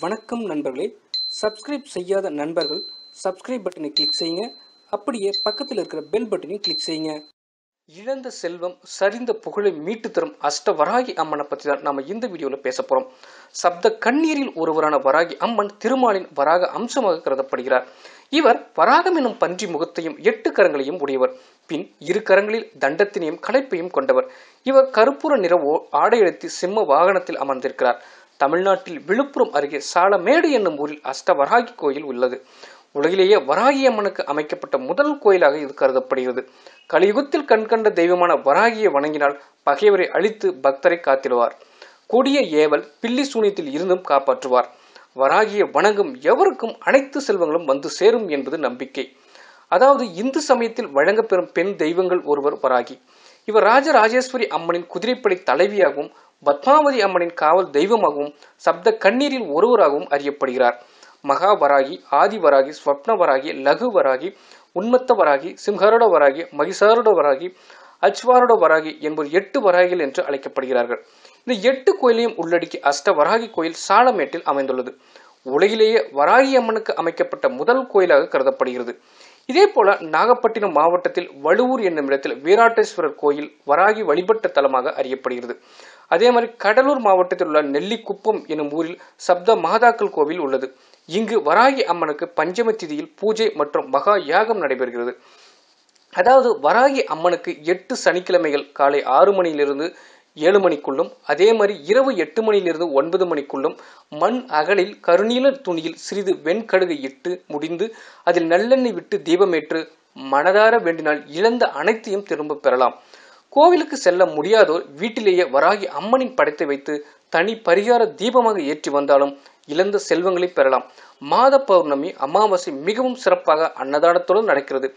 வணக்கம் நண்பர்களே. சப்ஸ்கிரைப் செய்யாத நண்பர்கள் சப்ஸ்கிரைப் பட்டனை கிளிக் செய்யுங்க. அப்படியே பக்கத்தில் இருக்கிற பெல் பட்டனையும் கிளிக் செய்யுங்க. இழந்த செல்வம் சரிந்த புகழை மீட்டு தரும் அஷ்ட வராகி அம்மனை பற்றி தான் நம்ம இந்த வீடியோவில் பேச போகிறோம் சப்த கண்ணீரில் ஒருவரான வராகி அம்மன் திருமாலின் வராக அம்சமாக கருதப்படுகிறார். இவர் வராகம் எனும் பன்றி முகத்தையும் எட்டு கரங்களையும் உடையவர். பின் இரு கரங்களில் தண்டத்தினையும் களைப்பையும் கொண்டவர். இவர் கருப்புற நிற ஓ- ஆடையெடுத்து சிம்ம வாகனத்தில் அமர்ந்திருக்கிறார். தமிழ்நாட்டில் விழுப்புரம் அருகே சாலமேடு என்னும் ஊரில் அஷ்ட வராகி கோயில் உள்ளது. உலகிலேயே வராகி அம்மனுக்கு அமைக்கப்பட்ட முதல் கோயிலாக இது கருதப்படுகிறது. கலியுகத்தில் கண்கண்ட தெய்வமான வராகியை வணங்கினால் பகைவரை அழித்து பக்தரை காத்திடுவார். கொடிய ஏவல் பில்லி சூனியத்தில் இருந்தும் காப்பாற்றுவார். வராகியை வணங்கும் எவருக்கும் அனைத்து செல்வங்களும் வந்து சேரும் என்பது நம்பிக்கை. அதாவது இந்து சமயத்தில் வழங்கப்பெறும் பெண் தெய்வங்கள் ஒருவர் வராகி. இவர் ராஜராஜேஸ்வரி அம்மனின் குதிரைப்படை தலைவியாகவும் பத்மாவதி அம்மனின் காவல் தெய்வமாகவும் சப்த கண்ணீரில் ஒருவராகவும் அறியப்படுகிறார். மகாவராகி ஆதிவராகி ஸ்வப்னவராகி லகுவராகி உன்மத்தவராகி உன்மத்த வராகி சிம்ஹருட வராகி வராகி அச்வாருட வராகி என்பது எட்டு வராகிகள் என்று அழைக்கப்படுகிறார்கள். இந்த எட்டு கோயிலையும் உள்ளடக்கி அஷ்ட வராகி கோயில் சாலமேட்டில் அமைந்துள்ளது. உலகிலேயே வராகி அம்மனுக்கு அமைக்கப்பட்ட முதல் கோயிலாக கருதப்படுகிறது. இதே போல நாகப்பட்டினம் மாவட்டத்தில் வழுவூர் என்னும் இடத்தில் வீராட்டேஸ்வரர் கோயில் வராகி வழிபட்ட தலமாக அறியப்படுகிறது. அதே மாதிரி கடலூர் மாவட்டத்தில் உள்ள நெல்லிக்குப்பம் எனும் ஊரில் சப்த மாதாக்கள் கோவில் உள்ளது. இங்கு வராகி அம்மனுக்கு பஞ்சம திதியில் பூஜை மற்றும் மகா யாகம் நடைபெறுகிறது. அதாவது வராகி அம்மனுக்கு எட்டு சனிக்கிழமைகள் காலை ஆறு மணியிலிருந்து ஏழு மணிக்குள்ளும் அதே மாதிரி இரவு எட்டு மணியிலிருந்து ஒன்பது மணிக்குள்ளும் மண் அகலில் கருநீல துணியில் சிறிது வெண்கடுகு இட்டு முடிந்து அதில் நல்லெண்ணெய் விட்டு தீபமேற்று மனதார வேண்டினால் இழந்த அனைத்தையும் திரும்ப பெறலாம். கோவிலுக்கு செல்ல முடியாதோர் வீட்டிலேயே வராகி அம்மனின் படத்தை வைத்து தனி பரிகார தீபமாக ஏற்றி வந்தாலும் இழந்த செல்வங்களை பெறலாம். மாத பௌர்ணமி அமாவாசை மிகவும் சிறப்பாக அன்னதானத்துடன் நடக்கிறது.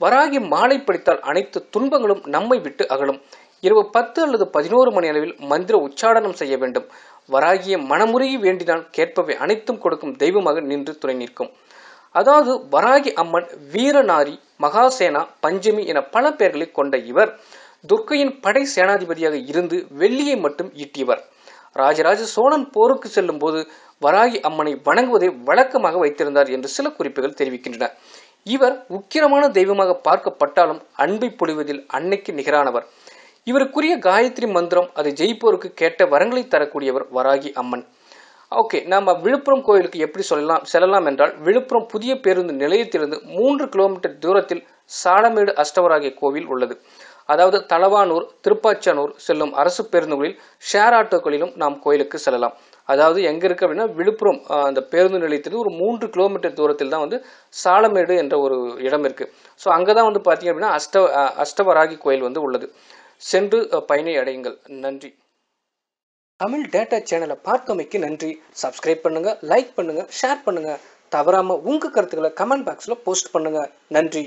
வராகி மாலை படித்தால் அனைத்து துன்பங்களும் நம்மை விட்டு அகலும். இரவு பத்து அல்லது பதினோரு மணி அளவில் மந்திர உச்சாடனம் செய்ய வேண்டும். வராகிய மனமுருகி வேண்டினால் கேட்பவை அனைத்தும் கொடுக்கும் தெய்வமாக நின்று துணை நிற்கும். அதாவது வராகி அம்மன் வீரநாரி மகாசேனா பஞ்சமி என பல பெயர்களை கொண்ட இவர் துர்க்கையின் படை சேனாதிபதியாக இருந்து வெள்ளியை மட்டும் ஈட்டியவர். ராஜராஜ சோழன் போருக்கு செல்லும் போது வராகி அம்மனை வணங்குவதை வழக்கமாக வைத்திருந்தார் என்று சில குறிப்புகள் தெரிவிக்கின்றன. இவர் உக்கிரமான தெய்வமாக பார்க்கப்பட்டாலும் அன்பை பொழிவதில் அன்னைக்கு நிகரானவர். இவருக்குரிய காயத்ரி மந்திரம் அதை ஜெயிப்போருக்கு கேட்ட வரங்களை தரக்கூடியவர் வராகி அம்மன். ஓகே நாம விழுப்புரம் கோயிலுக்கு எப்படி சொல்லலாம் செல்லலாம் என்றால் விழுப்புரம் புதிய பேருந்து நிலையத்திலிருந்து மூன்று கிலோமீட்டர் தூரத்தில் சாலமேடு அஷ்டவராகிய கோவில் உள்ளது. அதாவது தளவானூர் திருப்பாச்சானூர் செல்லும் அரசு பேருந்துகளில் ஷேர் ஆட்டோக்களிலும் நாம் கோயிலுக்கு செல்லலாம். அதாவது எங்க இருக்கு அப்படின்னா விழுப்புரம் அந்த பேருந்து நிலையத்திலிருந்து ஒரு மூன்று கிலோமீட்டர் தூரத்தில் தான் வந்து சாலமேடு என்ற ஒரு இடம் இருக்கு. ஸோ அங்கே தான் வந்து பார்த்தீங்க அப்படின்னா அஷ்ட அஷ்டவராகி கோயில் வந்து உள்ளது. சென்று பயனை அடையுங்கள். நன்றி. தமிழ் டேட்டா சேனலை பார்த்தமைக்கு நன்றி. சப்ஸ்கிரைப் பண்ணுங்க லைக் பண்ணுங்க ஷேர் பண்ணுங்க. தவறாம உங்க கருத்துக்களை கமெண்ட் பாக்ஸ்ல போஸ்ட் பண்ணுங்க. நன்றி.